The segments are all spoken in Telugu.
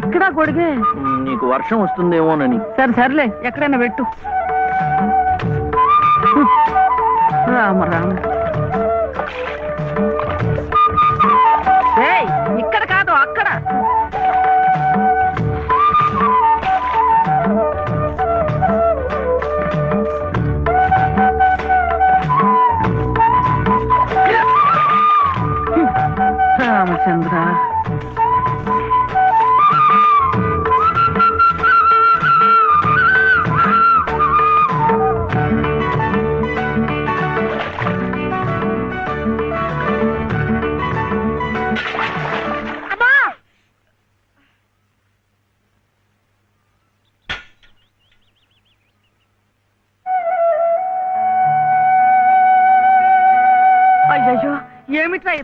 ఇక్కడ ఉమ్, నీకు వర్షం వస్తుందేమోనని. సరే సర్లే ఎక్కడైనా పెట్టు. రామ రామ.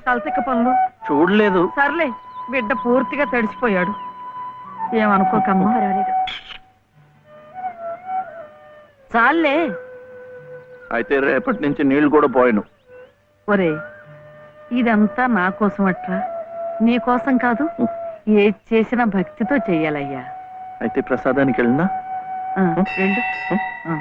తలతిక్క పనులు. చూడలేదు. సర్లే బిడ్డ పూర్తిగా తడిసిపోయాడు. ఏమనుకోకమ్మా? పర్వాలేదు. చాలే. అయితే రేపటి నుంచి నీళ్ళు కూడా పోయాను. ఒరే ఇదంతా నా కోసం అట్రా నీ కోసం కాదు ఏది చేసినా భక్తితో చెయ్యాలయ్యా. అయితే ప్రసాదానికి వెళ్ళినా? ఆ, వెళ్ళు. ఆ.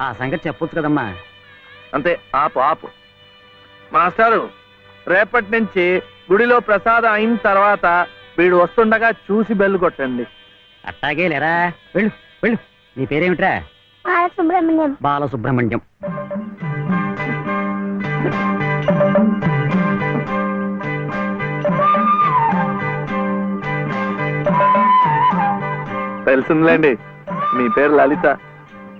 ఆ సంగతి చెప్పొచ్చు కదమ్మా. అంతే ఆపు ఆపు. మాస్టారు రేపటి నుంచి గుడిలో ప్రసాదం అయిన తర్వాత వీడు వస్తుండగా చూసి బెల్లు కొట్టండి. అట్టాగే లేరా? వెళ్ళు వెళ్ళు. నీ పేరేమిట్రా? బాలసుబ్రహ్మణ్యం. బాలసుబ్రహ్మణ్యం. తెలిసిందిలేండి మీ పేరు లలిత.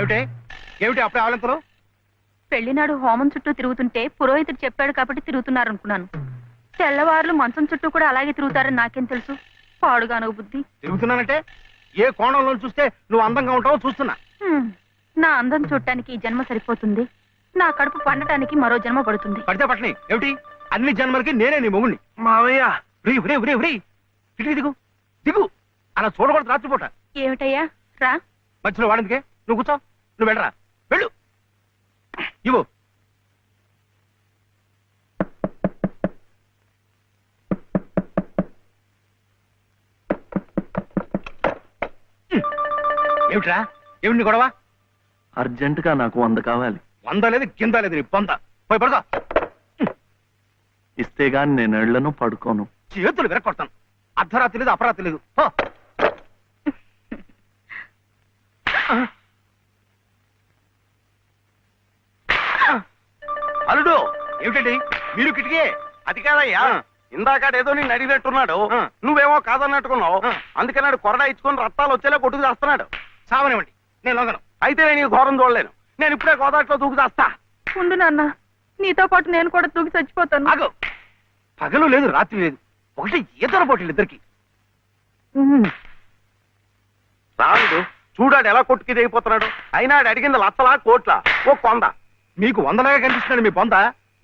ఏమిటి? ఏమిటి అప్పుడే ఆవలింతలు పెళ్ళినాడు హోమం చుట్టూ తిరుగుతుంటే పురోహితుడు చెప్పాడు కాబట్టి తిరుగుతున్నారు అనుకున్నాను తెల్లవారులు మంచం చుట్టూ కూడా అలాగే తిరుగుతారని నాకేం తెలుసు? పాడుగాను బుద్ధి. తిరుగుతున్నానంటే? ఏ కోణంలో చూస్తే నువ్వు అందంగా ఉంటావో చూస్తున్నా. హ్మ్. నా అందం చూడటానికి ఈ జన్మ సరిపోతుంది. నా కడుపు పండటానికి మరో జన్మ పడుతుంది. పడితే పట్టని ఏమిటి? అన్ని జన్మలకి నేనే నీ మొగుణ్ణి. మావయ్య. ఉరి ఉరి ఉరి ఉరి ఇటు దిగు దిగు. అలా చూడకూడదు రాత్రిపూట. ఏమిటయ్యా? రా. మధ్యలో వాడిందికే. నువ్వు కూర్చో. నువ్వు వెళ్ళరా? వెళ్ళు. ఇవ్వు. ఏమిట్రా? ఏమిటి గొడవ? అర్జెంట్గా నాకు వంద కావాలి. వంద లేదు కింద లేదు నీ పొంద పోయి పడుకో. ఇస్తే గాని నేను ఎళ్ళను పడుకోను. చేతులు విరక్కొడతాను అర్ధరాత్రి లేదు అపరాత్రి లేదు. కిటికీ అది కాదయ్యా. ఇందాక ఏదో నేను అడిగినట్టున్నాడు. నువ్వేమో కాదన్నట్టుకున్నావు. అందుకన్నాడు కొరడా ఇచ్చుకొని రక్తాలు వచ్చేలా కొట్టుకు చేస్తున్నాడు. సావనివ్వండి నేను లొంగను. అయితే నేను ఈ ఘోరం చూడలేను. నేను ఇప్పుడే గోదాట్లో దూకు చేస్తా. ఉండు నాన్న నీతో పాటు నేను కూడా దూకి చచ్చిపోతాను. ఆగు. పగలు లేదు రాత్రి లేదు. ఒకటి ఈతర పోటీలు ఇద్దరికి. రాడు చూడాడు ఎలా కొట్టుకి దిగిపోతున్నాడు అయినా ఆడు అడిగింది లచ్చలా కోట్ల ఓ కొంద మీకు వందలాగా కనిపిస్తున్నాడు మీ బొంద.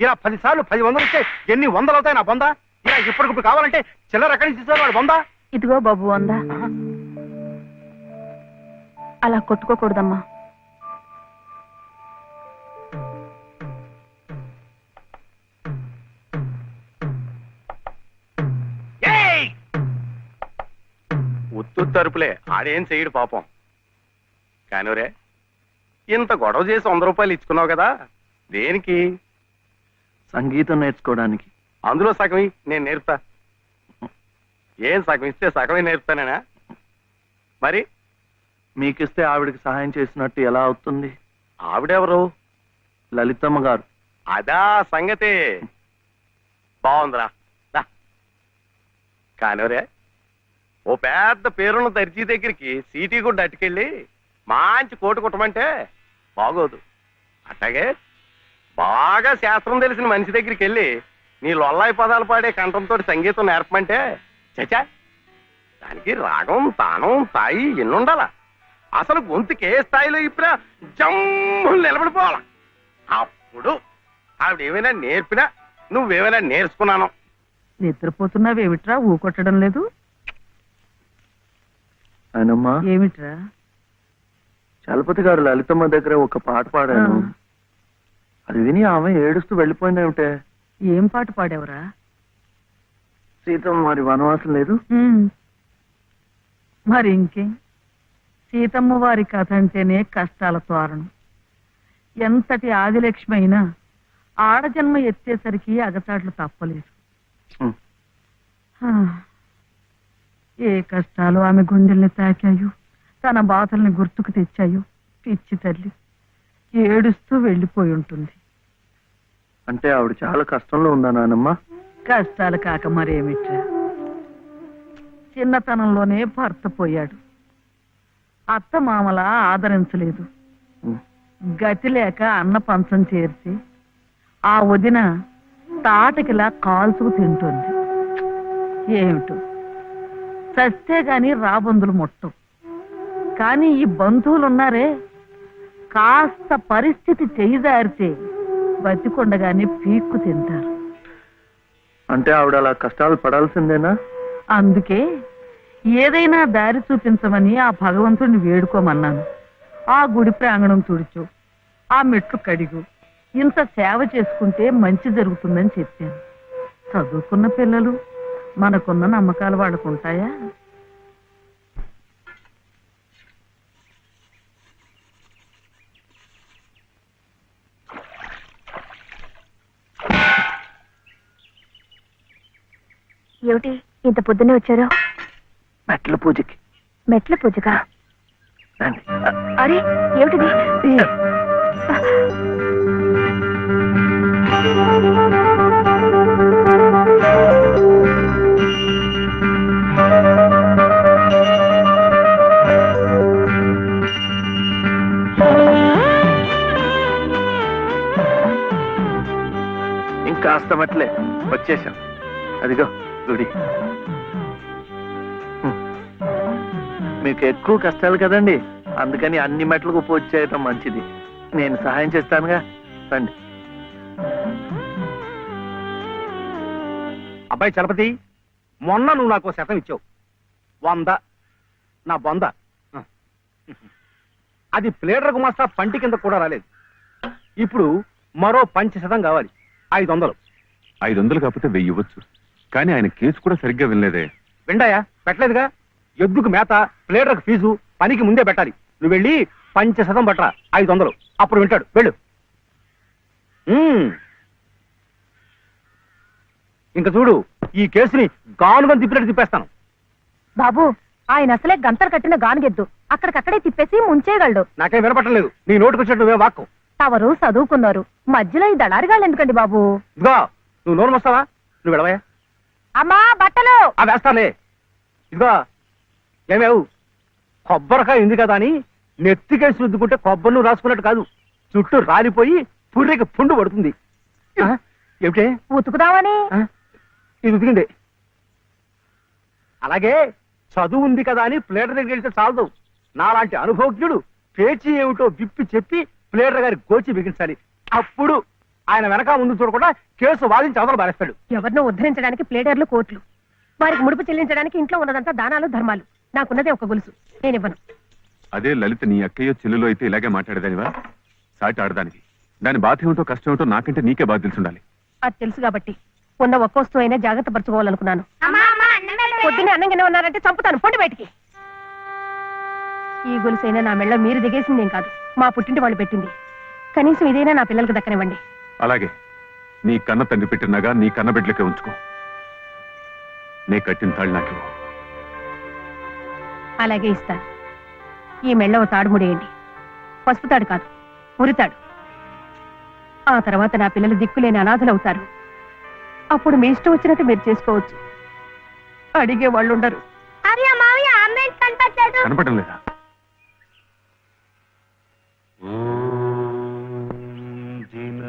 ఇలా పది సార్లు పది వందలు ఇస్తే ఎన్ని వందలు అవుతాయి నా బొంద? ఇలా ఇప్పటికిప్పుడు కావాలంటే చిల్లర ఎక్కడి నుంచి వాడు బొంద? ఇదిగో బాబు అందా అలా కొట్టుకోకూడదమ్మా. ఉత్తు తరుపులే ఆడేం చేయడు పాపం. కానివరే ఇంత గొడవ చేసి వంద రూపాయలు ఇచ్చుకున్నావు కదా దేనికి? సంగీతం నేర్చుకోవడానికి. అందులో సగం నేను నేర్పుతా. ఏం సగం ఇస్తే సగమే నేర్పుతానేనా? మరి? మీకిస్తే ఆవిడకి సహాయం చేసినట్టు ఎలా అవుతుంది? ఆవిడెవరు? లలితమ్మ గారు. అదా సంగతి. బాగుందిరా. కానివరే ఓ పెద్ద పేరున్న దర్జీ దగ్గరికి సీటీ కూడా అట్టుకెళ్ళి మంచి కోటు కుట్టమంటే బాగోదు. అట్లాగే బాగా శాస్త్రం తెలిసిన మనిషి దగ్గరికి వెళ్ళి నీ లొల్లాయి పదాలు పాడే కంఠంతో సంగీతం నేర్పమంటే చచా దానికి రాగం తానం తాయి ఎన్నుండాల? అసలు గొంతుకి ఏ స్థాయిలో ఇప్పుడా జమ్ము నిలబడిపోవాల. అప్పుడు ఆవిడ ఏమైనా నేర్పినా నువ్వేమైనా నేర్చుకున్నాను. నిద్రపోతున్నావేమిట్రా ఊకొట్టడం లేదు? ఏమిట్రా? చలపతి గారు లలితమ్మ దగ్గర ఒక పాట పాడాను. అది విని ఆమె ఏడుస్తూ వెళ్ళిపోయిందేమిటే ఏం పాట పాడావురా? సీతమ్మ మరి వనవాసం లేదు. మరి ఇంకేం? సీతమ్మ వారి కథ అంటేనే కష్టాల తోరణం ఎంతటి ఆదిలక్ష్మి అయినా ఆడజన్మ ఎత్తేసరికి అగచాట్లు తప్పలేదు. ఏ కష్టాలు ఆమె గుండెల్ని తాకాయో తన బాధల్ని గుర్తుకు తెచ్చాయో పిచ్చి తల్లి. ఏడుస్తూ వెళ్ళిపోయి ఉంటుంది. అంటే ఆవిడ చాలా కష్టంలో ఉందా నానమ్మ? కష్టాలు కాక మరేమిట్రా? చిన్నతనంలోనే భర్త పోయాడు. అత్త మామల ఆదరించలేదు. గతి లేక అన్న పంచం చేర్చి ఆ వదిన తాటకిలా కాల్చుకు తింటుంది. ఏమిటో? చస్తే గాని రాబందులు ముట్టం. కానీ ఈ బంధువులున్నారే కాస్త పరిస్థితి చేయిదారితే బతికొండగానే పీక్కు తింటారు. అంటే ఆవిడ అలా కష్టాలు పడాల్సిందేనా? అందుకే ఏదైనా దారి చూపించమని ఆ భగవంతుడిని వేడుకోమన్నాను. ఆ గుడి ప్రాంగణం తుడుచు ఆ మెట్లు కడిగు ఇంత సేవ చేసుకుంటే మంచి జరుగుతుందని చెప్పాను. చదువుకున్న పిల్లలు మనకున్న నమ్మకాలు వాళ్ళకు ఉంటాయా ఏమిటి? ఇంత పొద్దున్నే వచ్చారు? మెట్ల పూజకి. మెట్ల పూజగా రండి. అరే ఏమిటిది? ఇంకాస్త మెట్లే. వచ్చేసాం అదిగో. గుడి హ్మ్. మీకు ఎక్కువ కష్టాలు కదండి. అందుకని అన్ని మెట్లకు పూజ చేయటం మంచిది. నేను సహాయం చేస్తానుగా. రండి. అబ్బాయి చలపతి మొన్న నువ్వు నాకు శతం ఇచ్చావు. వంద. నా బొంద. అది ప్లేడర్ గుమాస్తా పంటి కింద కూడా రాలేదు. ఇప్పుడు మరో పంచ శతం కావాలి. ఐదు వందలు ఐదు వందలు కాకపోతే వెయ్యి ఇవ్వచ్చు. కానీ ఆయన కేసు కూడా సరిగ్గా వినలేదే. విండాయా? పెట్టలేదుగా? ఎద్దుకు మేత ప్లేడర్కు ఫీజు పనికి ముందే పెట్టాలి. నువ్వు వెళ్ళి పంచ శతం పట్టరా. ఐదు వందలు. అప్పుడు వింటాడు. వెళ్ళు. ఉమ్. ఇంకా చూడు ఈ కేసుని గానుగా తిప్పినట్టు తిప్పేస్తాను. బాబు ఆయన అసలే గంతలు కట్టిన గానుగెద్దు. అక్కడికక్కడే తిప్పేసి ముంచేయగలడు. నాకేం వినపట్టలేదు నీ నోటుకు వచ్చినట్టు నువ్వే వాక్కు. తవరు చదువుకున్నారు. మధ్యలో ఈ దళారిగాళ్ళు ఎందుకండి బాబు? ఇదిగో నువ్వు నోరు వస్తావా నువ్వు వెళ్ళవయ్యా. అమ్మా బట్టలు! ఆ వేస్తాలే. ఇదిగో ఏమేవు కొబ్బరికాయ ఉంది కదా అని నెత్తికేసి రుద్దుకుంటే కొబ్బరి నువ్వు రాసుకున్నట్టు కాదు. చుట్టూ రాలిపోయి పుర్రెకి పుండు పడుతుంది. ఆ? ఏమిటే? ఉతుకుదామని? ఆ? ఇది ఉతికింది. అలాగే చదువు ఉంది కదా అని ప్లేటర్ దగ్గర వెళ్తే చాలదు. నాలాంటి అనుభవజ్ఞుడు పేచీ ఏమిటో విప్పి చెప్పి ప్లేటర్ గారి గోచి బిగించాలి. అప్పుడు ఆయన వెనక ముందు చూడకుండా కేసు వాదించి అవతల బారేస్తాడు ఎవరినో ఉద్ధరించడానికి ప్లేడర్లు కోట్లు వారికి ముడుపు చెల్లించడానికి ఇంట్లో ఉన్నదంతా దానాలు ధర్మాలు. నాకున్నదే ఒక గొలుసు. నేనివ్వను అదే లలిత నీ అక్కయ్యో చెల్లెలో అయితే ఇలాగే మాట్లాడేదానివా? సాటి ఆడదానికి దాని బాధ ఏమిటో కష్టం ఏమిటో నాకంటే నీకే బాధ తెలుసుండాలి అది తెలుసు కాబట్టి ఉన్న ఒక్క వస్తువు అయినా జాగ్రత్త పరచుకోవాలనుకున్నాను. పొద్దున్నే అన్నంగానే ఉన్నారంటే చంపుతాను. పొండి బయటికి. ఈ గొలుసైనా నా మెళ్ళ మీరు దిగేసిందేం కాదు. మా పుట్టింటి వాళ్ళు పెట్టింది. కనీసం ఇదైనా నా పిల్లలకు దక్కనివ్వండి. అలాగే నీ కన్న తండ్రి పెట్టినగా నీ కన్న బిడ్డలకే ఉంచుకో. నే కట్టిన తాళ్ళు నాకు ఇవ్వు. అలాగే ఇస్తాను. ఈ మెళ్ళ ఓ తాడు ముడేయండి. పసుపు తాడు కాదు ఉరితాడు ఆ తర్వాత నా పిల్లలు దిక్కులేని అనాథలవుతారు. అప్పుడు మీ ఇష్టం వచ్చినట్టు మీరు చేసుకోవచ్చు. అడిగే వాళ్ళు ఉండరు. కనపడడం లేదా?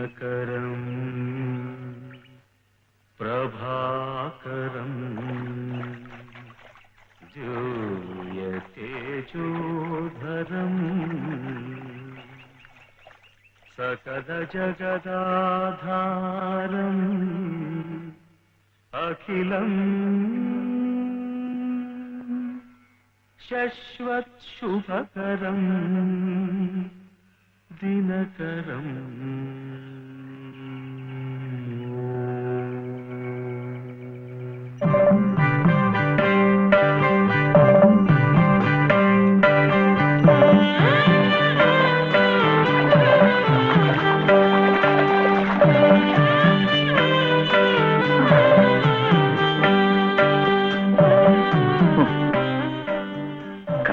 करम् प्रभाकरम्। जूयते जोधरम्। सकदजगदाधारम् अखिलम्। शश्वत्शुभकरम् दिनकरम्।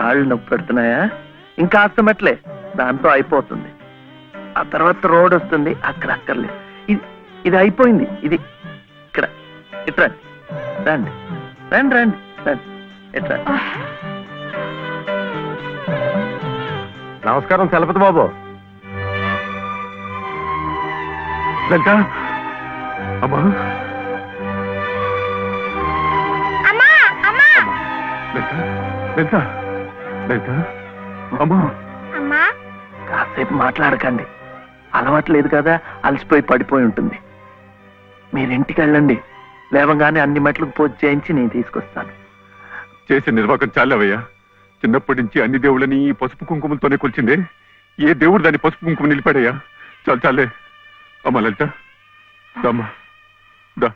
కాళ్ళు నొప్పి పెడుతున్నాయా? ఇంకా మెట్లే దాంతో అయిపోతుంది. ఆ తర్వాత రోడ్ వస్తుంది. అక్కడ అక్కర్లేదు. ఇది ఇది అయిపోయింది. ఇది ఇక్కడ. ఇట్రా రండి. రండి. రండి రండి. ఇట్రా నమస్కారం చలపతి బాబు. లలిత. అమ్మా. లలిత లలిత. అమ్మా. కాసేపు మాట్లాడకండి. అలవాట్లేదు కదా అలసిపోయి పడిపోయి ఉంటుంది. మీరు ఇంటికి వెళ్ళండి. లేవగానే అన్ని మెట్లకు పూజ చేయించి నేను తీసుకొస్తాను. చేసే నిర్వాహకం చాలవయ్యా. చిన్నప్పటి నుంచి అన్ని దేవుళ్ళని ఈ పసుపు కుంకుమలతోనే కొలిచిందే. ఏ దేవుడు దాని పసుపు కుంకుమ నిలిపాడయ్యా? చాలు చాలే. అమ్మా లలిత దమ్మా దా.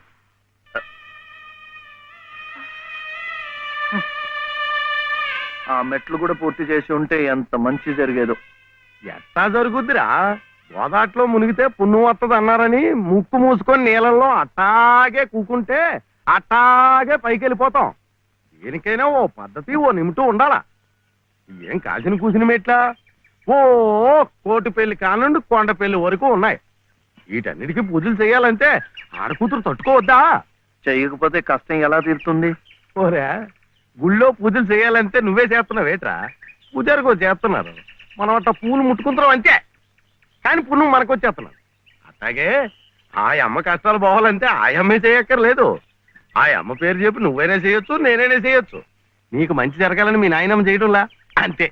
ఆ మెట్లు కూడా పూర్తి చేసి ఉంటే ఎంత మంచి జరిగేదో. ఎట్టా జరుగుద్దిరా? గోదాట్లో మునిగితే పుణ్యం వస్తుంది అన్నారని ముక్కు మూసుకొని నీళ్ళల్లో అట్టాగే కూకుంటే అట్టాగే పైకి వెళ్ళిపోతాం దేనికైనా ఓ పద్ధతి ఓ నిమిటూ ఉండాలా? ఏం కాసిన కూసిన మెట్లా? ఓ కోటి పెళ్ళి కానుండి కొండ పెళ్ళి వరకు ఉన్నాయి. వీటన్నిటికీ పూజలు చేయాలంటే ఆడకూతురు తట్టుకోవద్దా? చేయకపోతే కష్టం ఎలా తీరుతుంది? ఓరే గుళ్ళో పూజలు చేయాలంటే నువ్వే చేస్తున్నావు ఏట్రా? పూజారికి చేస్తున్నారు. మనం అట్ట పూలు ముట్టుకుంటున్నాం అంతే. కానీ పుణ్యం మనకు వచ్చేస్తున్నాం అట్లాగే ఆ అమ్మ కష్టాలు పోవాలంటే ఆ అమ్మే చేయక్కర్లేదు. ఆ అమ్మ పేరు చెప్పి నువ్వైనా చేయొచ్చు నేనైనా చేయొచ్చు. నీకు మంచి జరగాలని మీ నాయనమ్మ చేయడంలా? అంతే.